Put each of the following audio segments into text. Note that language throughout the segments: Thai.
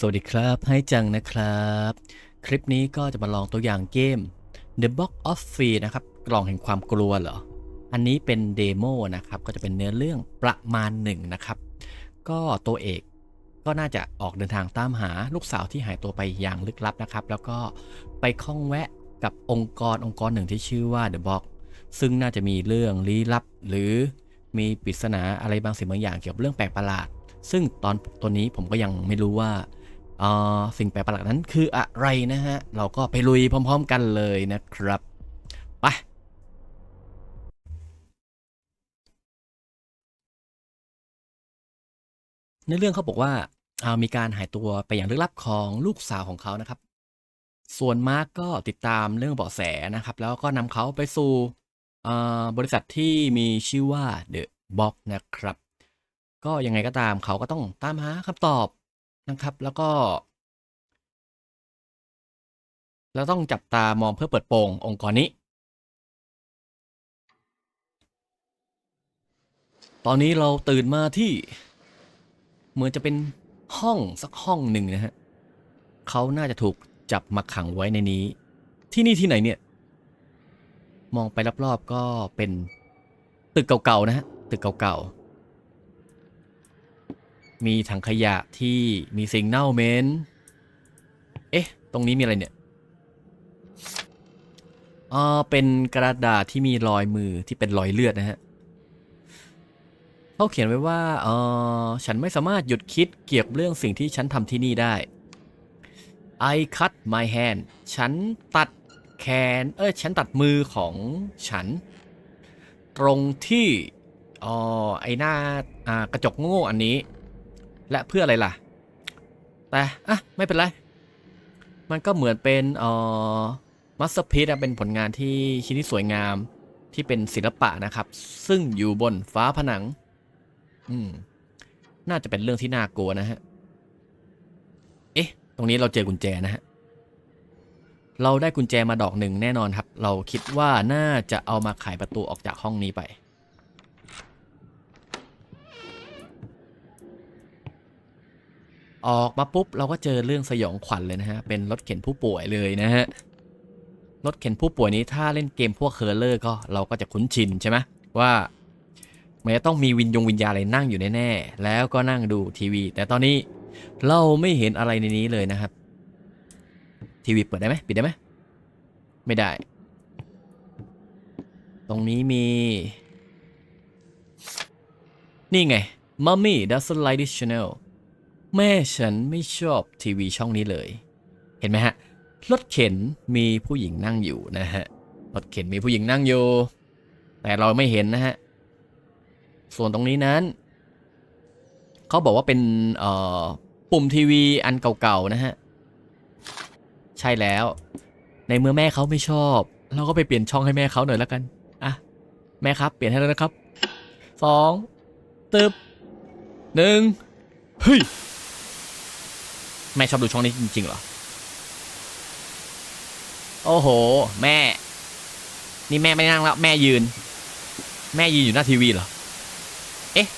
สวัสดีครับให้จังนะครับ คลิปนี้ก็จะมาลองตัวอย่างเกม The Box of Fear นะครับ กล่องแห่งความกลัวเหรอ อันนี้เป็นเดโมนะครับ ก็จะเป็นเนื้อเรื่องประมาณหนึ่งนะครับ ก็ตัวเอกก็น่าจะออกเดินทางตามหาลูกสาวที่หายตัวไปอย่างลึกลับนะครับ แล้วก็ไปข้องแวะกับองค์กรองค์กรหนึ่งที่ชื่อว่า The Box ซึ่งน่าจะมีเรื่องลี้ลับ หรือมีปริศนาอะไรบางสิ่งบางอย่างเกี่ยวกับเรื่องแปลกประหลาด ซึ่งตอนตัวนี้ผมก็ยังไม่รู้ว่าสิ่งแปลกประหลาดนั้นคืออะไรนะฮะ เราก็ไปลุยพร้อม ๆ กันเลยนะครับไปในเรื่องเขาบอกว่าามีการหายตัวไปอย่างลึกลับของลูกสาวของเขานะครับ ส่วนมาร์กก็ติดตามเรื่องเบาะแสนะครับ แล้วก็นำเขาไปสู่บริษัทที่มีชื่อว่า The Box นะครับ ก็ยังไงก็ตามเขาก็ต้องตามหาคำตอบนะครับ แล้วก็ แล้วต้องจับตามองเพื่อเปิดโปงองค์กรนี้ ตอนนี้เราตื่นมาที่ เหมือนจะเป็นห้องสักห้องหนึ่งนะฮะเขาน่าจะถูกจับมาขังไว้ในนี้ ที่นี่ที่ไหนเนี่ย มองไปรอบๆก็เป็นตึกเก่าๆนะฮะตึกเก่าๆ มีถังขยะที่มีสิ่งเน่าเหม็นเอ๊ะ ตรงนี้มีอะไรเนี่ยอ่าเป็นกระดาษที่มีรอยมือที่เป็นรอยเลือดนะฮะเขาเขียนไว้ว่าเออฉันไม่สามารถหยุดคิดเกี่ยวกับเรื่องสิ่งที่ฉันทำที่นี่ได้ I cut my hand ฉันตัดแขน เออฉันตัดมือของฉัน ตรงที่อ๋อไอหน้าอ่ากระจกโง่อันนี้ และเพื่ออะไรล่ะ แต่อะไม่เป็นไร มันก็เหมือนเป็นเอ่อมัสเตอร์พีซเป็นผลงานที่ชิ้นที่สวยงามที่เป็นศิลปะนะครับ ซึ่งอยู่บนฟ้าผนัง อืม น่าจะเป็นเรื่องที่น่ากลัวนะฮะ เอ๊ะ ตรงนี้เราเจอกุญแจนะฮะ เราได้กุญแจมาดอกหนึ่งแน่นอนครับ เราคิดว่าน่าจะเอามาไขประตูออกจากห้องนี้ไป ออกมาปุ๊บเราก็เจอเรื่องสยองขวัญเลยนะฮะ เป็นรถเข็นผู้ป่วยเลยนะฮะ รถเข็นผู้ป่วยนี้ถ้าเล่นเกมพวกเคอร์เลอร์ก็เราก็จะคุ้นชินใช่ไหมว่ามันจะต้องมีวิญญงวิญญาณอะไรนั่งอยู่แน่ๆ แล้วก็นั่งดูทีวี แต่ตอนนี้เราไม่เห็นอะไรในนี้เลยนะครับ ทีวีเปิดได้ไหมปิดได้ไหมไม่ได้ ตรงนี้มี นี่ไง Mommy doesn't like this channel แม่ฉันไม่ชอบทีวีช่องนี้เลย เห็นไหมฮะ รถเข็นมีผู้หญิงนั่งอยู่นะฮะ รถเข็นมีผู้หญิงนั่งอยู่ แต่เราไม่เห็นนะฮะ ส่วนตรงนี้นั้น เขาบอกว่าเป็นเอ่อปุ่มทีวีอันเก่าๆนะฮะ ใช่แล้ว ในเมื่อแม่เขาไม่ชอบ เราก็ไปเปลี่ยนช่องให้แม่เขาหน่อยแล้วกัน อะ แม่ครับ เปลี่ยนให้แล้วนะครับสองตึบหนึ่งเฮ้ย แม่ชอบดูช่องนี้จริงๆเหรอ โอ้โห แม่ นี่แม่ไม่นั่งแล้ว แม่ยืน แม่ยืนอยู่หน้าทีวีเหรอ เอ๊ะ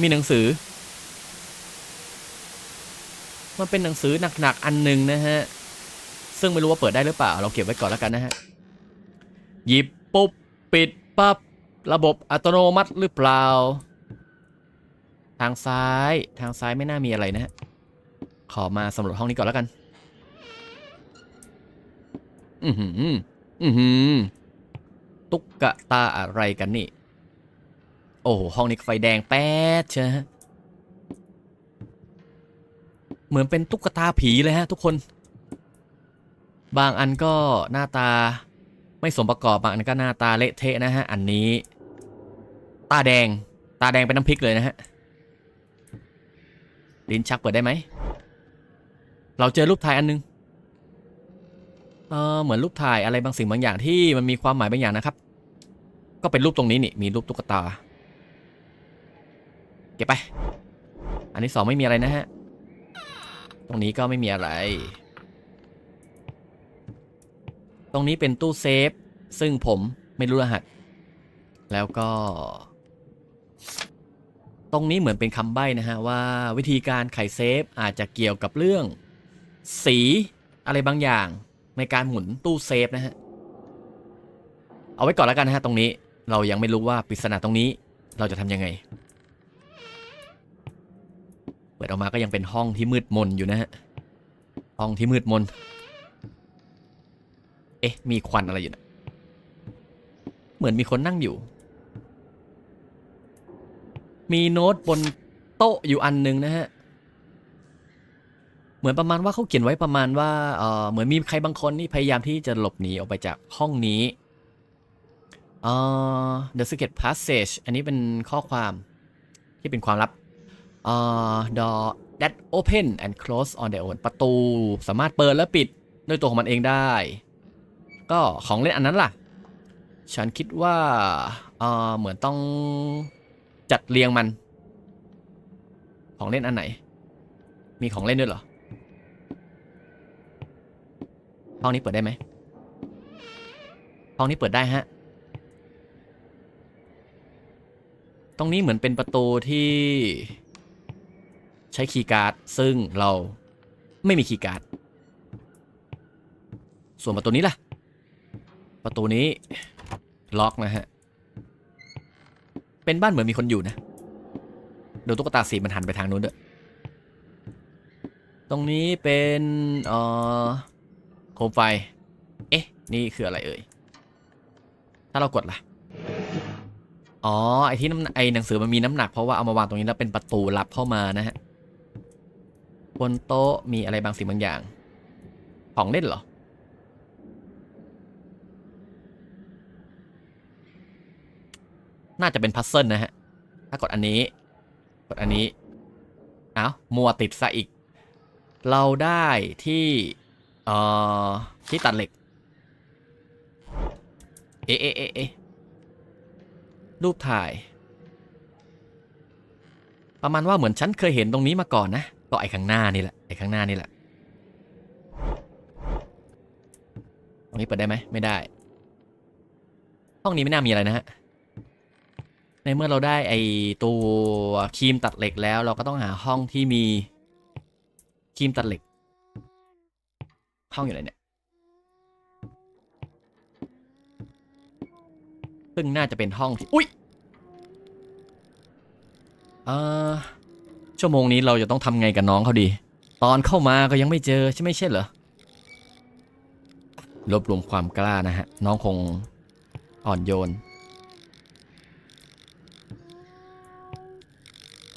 มีหนังสือ มันเป็นหนังสือหนักๆอันหนึ่งนะฮะ ซึ่งไม่รู้ว่าเปิดได้หรือเปล่า เราเก็บไว้ก่อนแล้วกันนะฮะ หยิบปุ๊บ ปิดปับ๊บ ระบบอัตโนมัติหรือเปล่า ทางซ้ายทางซ้ายไม่น่ามีอะไรนะฮะ ขอมาสำรวจห้องนี้ก่อนแล้วกัน อือหือ อือหือ ตุ๊กตาอะไรกันนี่ โอ้โหห้องนี้ไฟแดงแป๊ดเชียฮะเหมือนเป็นตุ๊กตาผีเลยฮะทุกคน บางอันก็หน้าตาไม่สมประกอบบางอันก็หน้าตาเละเทะนะฮะ อันนี้ ตาแดง ตาแดงเป็นน้ำพริกเลยนะฮะ ลิ้นชักเปิดได้ไหม เราเจอรูปถ่ายอันนึง เออเหมือนรูปถ่ายอะไรบางสิ่งบางอย่างที่มันมีความหมายบางอย่างนะครับ ก็เป็นรูปตรงนี้นี่ มีรูปตุ๊กตา เก็บไป อันที่สองไม่มีอะไรนะฮะ ตรงนี้ก็ไม่มีอะไร ตรงนี้เป็นตู้เซฟ ซึ่งผมไม่รู้รหัส แล้วก็ ตรงนี้เหมือนเป็นคำใบ้นะฮะว่าวิธีการไขเซฟอาจจะเกี่ยวกับเรื่อง สีอะไรบางอย่างในการหมุนตู้เซฟนะฮะ เอาไว้ก่อนแล้วกันนะฮะตรงนี้เรายังไม่รู้ว่าปริศนาตรงนี้เราจะทำยังไง เปิดออกมาก็ยังเป็นห้องที่มืดมนอยู่นะฮะ ห้องที่มืดมน เอ๊ะ มีควันอะไรอยู่นะเหมือนมีคนนั่งอยู่ มีโน้ตบนโต๊ะอยู่อันหนึ่งนะฮะ เหมือนประมาณว่าเขาเขียนไว้ประมาณว่าเออเหมือนมีใครบางคนนี่พยายามที่จะหลบหนีออกไปจากห้องนี้เออ The Secret Passage อันนี้เป็นข้อความที่เป็นความลับเออ door that open and close on their own ประตูสามารถเปิดและปิดด้วยตัวของมันเองได้ ก็ของเล่นอันนั้นล่ะ ฉันคิดว่าเออเหมือนต้อง จัดเรียงมัน ของเล่นอันไหน มีของเล่นด้วยเหรอห้องนี้เปิดได้ไหมห้องนี้เปิดได้ฮะ ตรงนี้เหมือนเป็นประตูที่ ใช้คีย์การ์ด ซึ่งเราไม่มีคีย์การ์ด ส่วนประตูนี้ล่ะ ประตูนี้ล็อกนะฮะ เป็นบ้านเหมือนมีคนอยู่นะดูตุ๊กตาสีมันหันไปทางนู้นด้วย ตรงนี้เป็นเอ่อโคมไฟ เอ๊ะ นี่คืออะไรเอ่ย ถ้าเรากดล่ะ อ๋อ ไอที่น้ำไอหนังสือมันมีน้ำหนักเพราะว่าเอามาวางตรงนี้แล้วเป็นประตูลับเข้ามานะฮะ บนโต๊ะมีอะไรบางสิ่งบางอย่าง ของเล่นเหรอ น่าจะเป็นพัซเซิลนะฮะ ถ้ากดอันนี้ กดอันนี้ เอ้ามัวติดซะอีก เราได้ที่ เอ่อ ที่ตัดเหล็ก เอ๊ะเอ๊ะเอ๊ะเอ๊ะรูปถ่าย ประมาณว่าเหมือนฉันเคยเห็นตรงนี้มาก่อนนะ ก็ไอ้ข้างหน้านี่แหละ ไอ้ข้างหน้านี่แหละ ตรงนี้เปิดได้ไหม ไม่ได้ ห้องนี้ไม่น่ามีอะไรนะฮะ ในเมื่อเราได้ไอตัวครีมตัดเหล็กแล้ว เราก็ต้องหาห้องที่มีครีมตัดเหล็ก ห้องอยู่ไหนเนี่ยซึ่งน่าจะเป็นห้องที่อุ้ยเอ่อชั่วโมงนี้เราจะต้องทำไงกับน้องเขาดี ตอนเข้ามาก็ยังไม่เจอใช่ไม่ใช่เหรอรวบรวมความกล้านะฮะ น้องคงอ่อนโยน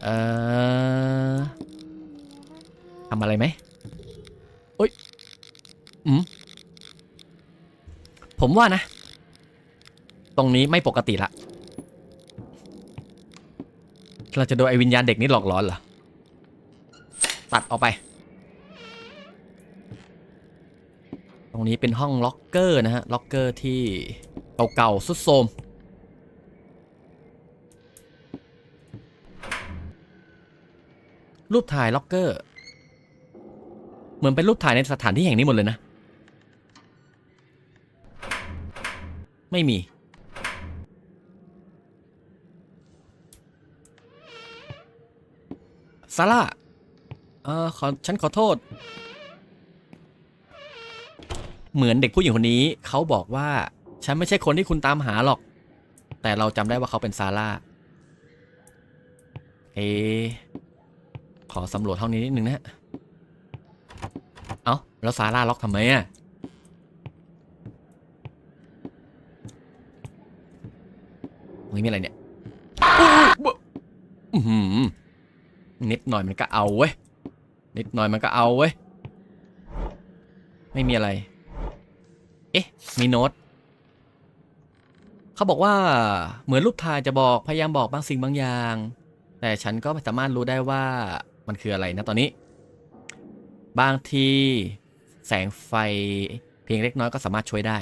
เอ่อทำอะไรไหมโอ้ยอืมผมว่านะ ตรงนี้ไม่ปกติละ เราจะโดนไอ้วิญญาณเด็กนี่หลอกหลอนเหรอ ตัดออกไป ตรงนี้เป็นห้องล็อกเกอร์นะฮะ ล็อกเกอร์ที่เก่าๆสุดโทรม รูปถ่ายล็อกเกอร์ เหมือนเป็นรูปถ่ายในสถานที่แห่งนี้หมดเลยนะ ไม่มี ซาร่า เออขอฉันขอโทษ เหมือนเด็กผู้หญิงคนนี้ เขาบอกว่า ฉันไม่ใช่คนที่คุณตามหาหรอก แต่เราจำได้ว่าเขาเป็นซาร่า เอะ ขอสำรวจห้องนี้นิดนึงนะ เอ้า แล้วซาร่าล็อกทำไมอะตรงนี้มีอะไรเนี่ยอืมนิดหน่อยมันก็เอาเว้ย นิดหน่อยมันก็เอาเว้ย ไม่มีอะไร เอ๊ะ มีโน้ตเขาบอกว่าเหมือนรูปถ่ายจะบอกพยายามบอกบางสิ่งบางอย่าง แต่ฉันก็ไม่สามารถรู้ได้ว่า มันคืออะไรนะตอนนี้ บางทีแสงไฟเพียงเล็กน้อยก็สามารถช่วยได้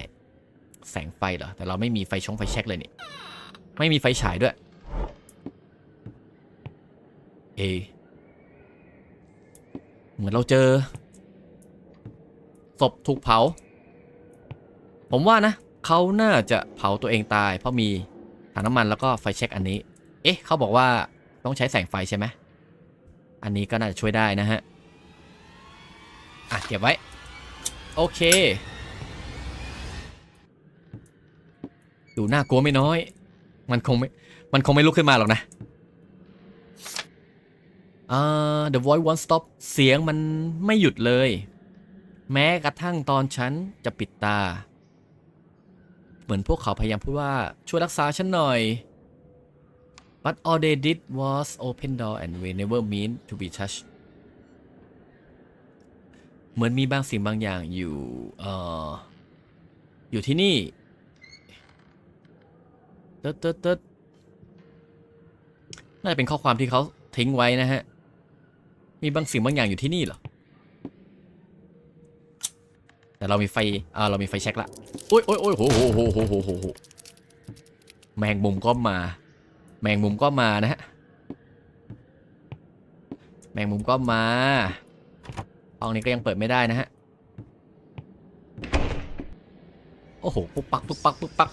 แสงไฟเหรอ แต่เราไม่มีไฟชงไฟแช็กเลยนี่ ไม่มีไฟฉายด้วย เอ เหมือนเราเจอ ศพถูกเผา ผมว่านะ เขาน่าจะเผาตัวเองตาย เพราะมีถังน้ำมันแล้วก็ไฟเช็คอันนี้ เอ๊ะ เขาบอกว่าต้องใช้แสงไฟใช่ไหม อันนี้ก็น่าจะช่วยได้นะฮะ อะ เก็บไว้ โอเค ดูน่ากลัวไม่น้อย มันคงไม่ มันคงไม่ลุกขึ้นมาหรอกนะอ่า The Voice One Stop เสียงมันไม่หยุดเลย แม้กระทั่งตอนฉันจะปิดตา เหมือนพวกเขาพยายามพูดว่าช่วยรักษาฉันหน่อย but all they did was open door and we never mean to be touched เหมือนมีบางสิ่งบางอย่างอยู่เอ่ออยู่ที่นี่ตึ๊ดตึ๊ดตึ๊ดน่าจะเป็นข้อความที่เขาทิ้งไว้นะฮะ มีบางสิ่งบางอย่างอยู่ที่นี่เหรอ แต่เรามีไฟอ่าเรามีไฟแช็กละ โอ้ยโอ้ยโอ้ยโหโหโหโหโหโหแมงมุมก็มา แมงมุมก็มานะฮะ แมงมุมก็มาห้องนี้ก็ยังเปิดไม่ได้นะฮะ โอ้โห ปุ๊บปัก ปุ๊บปัก ปุ๊บปัก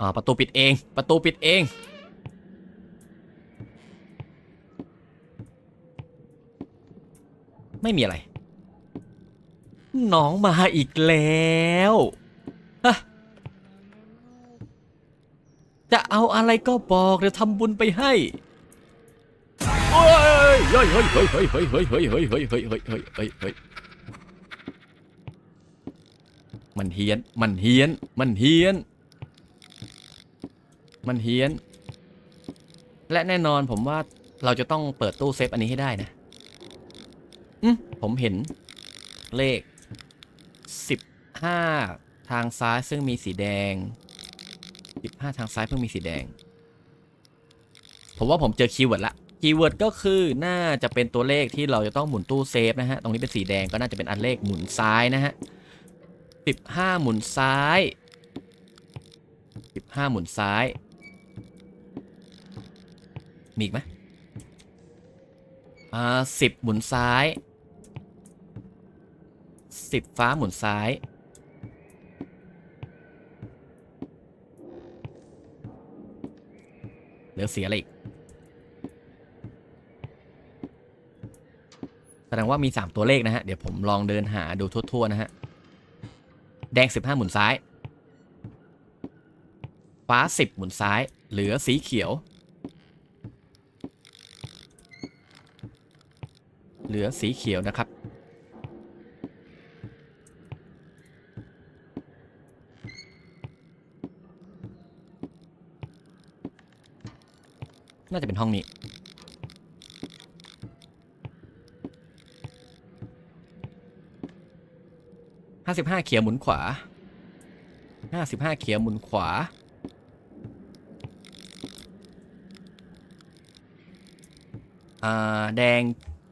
อ่า ประตูปิดเอง ประตูปิดเองไม่มีอะไร น้องมาอีกแล้วจะเอาอะไรก็บอกเดี๋ยวทำบุญไปให้เฮ้ยเฮ้ยเฮ้ยเฮ้ยเฮ้ยเฮ้ยเฮ้ยเฮ้ยเฮ้ยเฮ้ยเฮ้ยเฮ้ยเฮ้ยมันเฮี้ยน มันเฮี้ยน มันเฮี้ยน มันเฮี้ยน และแน่นอนผมว่าเราจะต้องเปิดตู้เซฟอันนี้ให้ได้นะ อืมผมเห็นเลข 15 ทางซ้ายซึ่งมีสีแดง 15 ทางซ้ายเพิ่งมีสีแดง ผมว่าผมเจอคีย์เวิร์ดละคีย์เวิร์ดก็คือน่าจะเป็นตัวเลขที่เราจะต้องหมุนตู้เซฟนะฮะ ตรงนี้เป็นสีแดงก็น่าจะเป็นอันเลขหมุนซ้ายนะฮะ 15 หมุนซ้าย 15 หมุนซ้าย มีอีกไหมอ่าสิบหมุนซ้าย สิบฟ้าหมุนซ้าย เหลือเสียอะไรอีก แสดงว่ามี 3 ตัวเลขนะฮะ เดี๋ยวผมลองเดินหาดูทั่ว ๆ นะฮะ แดง 15 หมุนซ้าย ฟ้า 10 หมุนซ้าย เหลือสีเขียว เหลือสีเขียวนะครับ น่าจะเป็นห้องนี้ห้าสิบห้าเขียหมุนขวาห้าสิบห้าเขียหมุนขวา อ่า แดง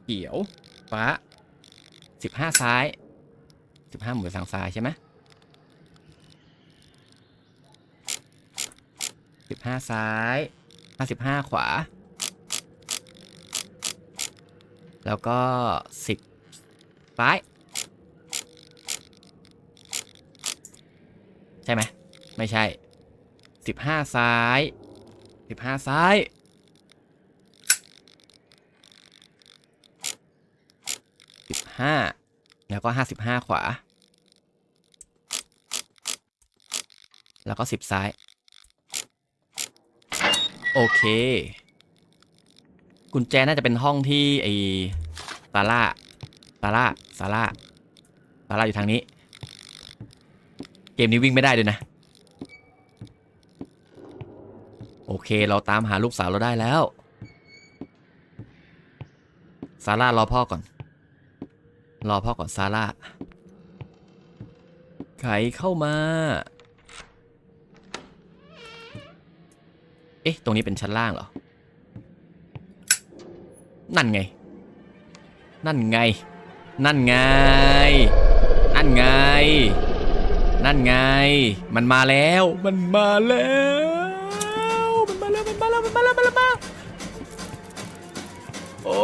เขียวฟ้าสิบห้าซ้ายสิบห้าหมุนทางซ้ายใช่ไหมสิบห้าซ้าย ห้าสิบห้าขวา แล้วก็สิบซ้าย ใช่ไหม ไม่ใช่สิบห้าซ้ายสิบห้าซ้ายสิบห้าแล้วก็ห้าสิบห้าขวา แล้วก็สิบซ้าย โอเค กุญแจน่าจะเป็นห้องที่ไอ้ซาร่าซาร่าซาร่าซาร่าอยู่ทางนี้ เกมนี้วิ่งไม่ได้เลยนะ โอเค เราตามหาลูกสาวเราได้แล้วซาร่ารอพ่อก่อน รอพ่อก่อนซาร่าไขเข้ามา เอ๊ะ ตรงนี้เป็นชั้นล่างเหรอ นั่นไง นั่นไง นั่นไง นั่นไง นั่นไง มันมาแล้ว มันมาแล้ว มันมาแล้ว มันมาแล้ว มันมาแล้ว มันมาแล้วโอ้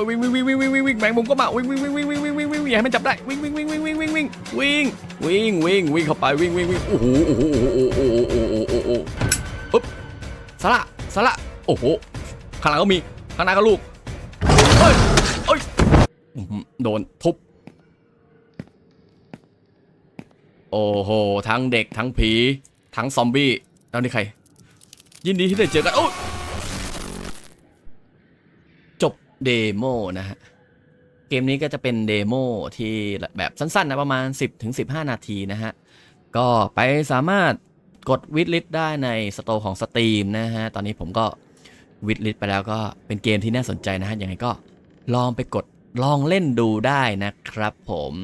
ยวิ่งวิ่งวิ่งวิ่งวิ่งวิ่งแมงมุมก็มาวิ่งวิ่งวิ่งวิ่งวิ่งวิ่งวิ่งวิ่งอย่าให้มันจับได้วิ่งวิ่งวิ่งวิ่งวิ่งวิ่งวิ่งวิ่งวิ่งวิ่งวิ่งเข้าไปวิ่งวิ่งวิ่งโอ้โหโอ้โหโอ้โหโอ้โหโอ้โหโอ้โหโอ้โห สละสละโอ้โหข้างหลังก็มีข้างหน้าก็ลูกเฮ้ยเอ้ยโดนทุบโอ้โหทั้งเด็กทั้งผีทั้งซอมบี้แล้วนี่ใคร ยินดีที่ได้เจอกันโอ้จบเดโมนะฮะเกมนี้ก็จะเป็นเดโมที่แบบสั้นๆนะประมาณ 10ถึง15 นาทีนะฮะ ก็ไปสามารถ กดวิดลิสได้ในสโตร์ของ Steam นะฮะ ตอนนี้ผมก็วิดลิสไปแล้วก็เป็นเกมที่น่าสนใจนะฮะ ยังไงก็ลองไปกดลองเล่นดูได้นะครับผม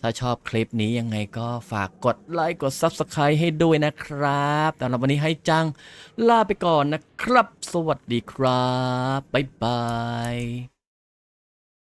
ถ้าชอบคลิปนี้ยังไงก็ฝากกดไลค์กด Subscribe ให้ด้วยนะครับสำหรับวันนี้ให้จังลาไปก่อนนะครับ สวัสดีครับ บ๊ายบาย